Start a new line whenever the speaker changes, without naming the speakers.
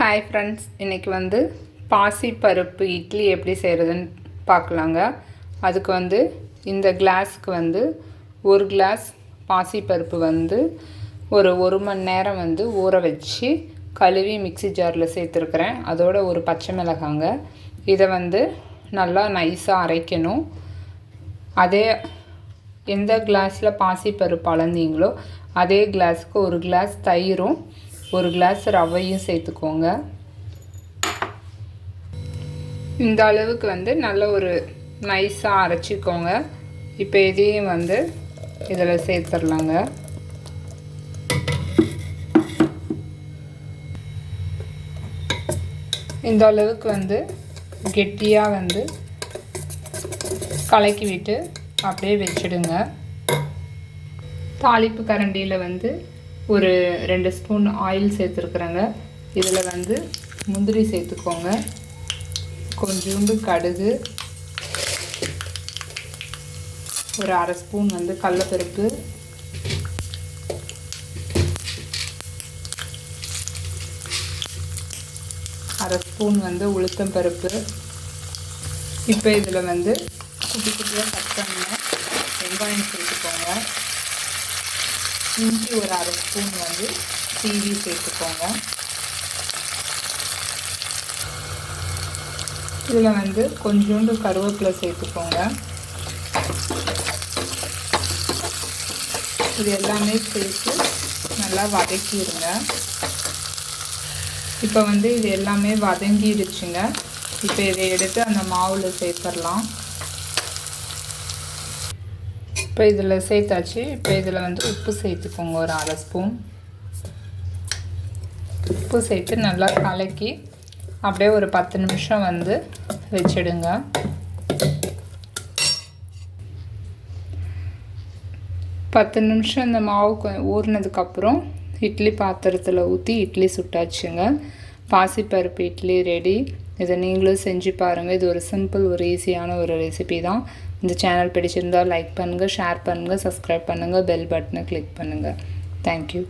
Hi friends இன்றைக்கி வந்து பாசி பருப்பு இட்லி எப்படி செய்கிறதுன்னு பார்க்கலாங்க. அதுக்கு வந்து இந்த கிளாஸுக்கு வந்து ஒரு கிளாஸ் பாசி பருப்பு வந்து ஒரு ஒரு மணி நேரம் வந்து ஊற வச்சு கழுவி மிக்சி ஜாரில் சேர்த்துருக்குறேன். அதோட ஒரு பச்சை மிளகாங்க. இதை வந்து நல்லா நைஸாக அரைக்கணும். அதே எந்த கிளாஸில் பாசி பருப்பு அளந்தீங்களோ அதே கிளாஸுக்கு ஒரு கிளாஸ் தயிரும் ஒரு கிளாஸ் ரவையும் சேர்த்துக்கோங்க. இந்த அளவுக்கு வந்து நல்ல ஒரு நைஸாக அரைச்சிக்கோங்க. இப்போ இதையும் வந்து இதில் சேர்த்துடலாங்க இந்த அளவுக்கு வந்து கெட்டியாக வந்து கலக்கி விட்டு அப்படியே வச்சிடுங்க. தாளிப்பு கரண்டியில் வந்து ஒரு ரெண்டு ஸ்பூன் ஆயில் சேர்த்துருக்குறேங்க. இதில் வந்து முந்திரி சேர்த்துக்கோங்க. கொஞ்சோண்டு கடுகு. ஒரு அரை ஸ்பூன் வந்து கடலப்பருப்பு அரை ஸ்பூன் வந்து உளுத்தம் பருப்பு. இப்போ இதில் வந்து குட்டி குட்டியாக கட் பண்ண வெங்காயம் சேர்த்துக்கோங்க. இஞ்சி ஒரு அரை ஸ்பூன் வந்து சீவி சேர்த்துக்கோங்க. இதில் வந்து கொஞ்சோண்டு கருவேப்பிலை சேர்த்துக்கோங்க. இது எல்லாமே சேர்த்து நல்லா வதக்கிடுங்க. இப்போ வந்து இது எல்லாமே வதங்கிடுச்சுங்க. இப்போ இதை எடுத்து அந்த மாவில் சேர்த்துடலாம். இப்போ இதில் சேர்த்தாச்சு. இப்போ இதில் வந்து உப்பு சேர்த்துக்கோங்க ஒரு அரை ஸ்பூன். உப்பு சேர்த்து நல்லா கலக்கி அப்படியே ஒரு பத்து நிமிஷம் வந்து வச்சிடுங்க. பத்து நிமிஷம் இந்த மாவு ஊறினதுக்கப்புறம் இட்லி பாத்திரத்தில் ஊற்றி இட்லி சுட்டாச்சுங்க. பாசிப்பருப்பு இட்லி ரெடி. இதை நீங்களும் செஞ்சு பாருங்கள் இது ஒரு சிம்பிள் ஒரு ஈஸியான ஒரு ரெசிபி தான். இந்த சேனல் பிடிச்சிருந்தால் லைக் பண்ணுங்கள் ஷேர் பண்ணுங்கள் சப்ஸ்கிரைப் பண்ணுங்கள் பெல் பட்டனை கிளிக் பண்ணுங்கள் தேங்க்யூ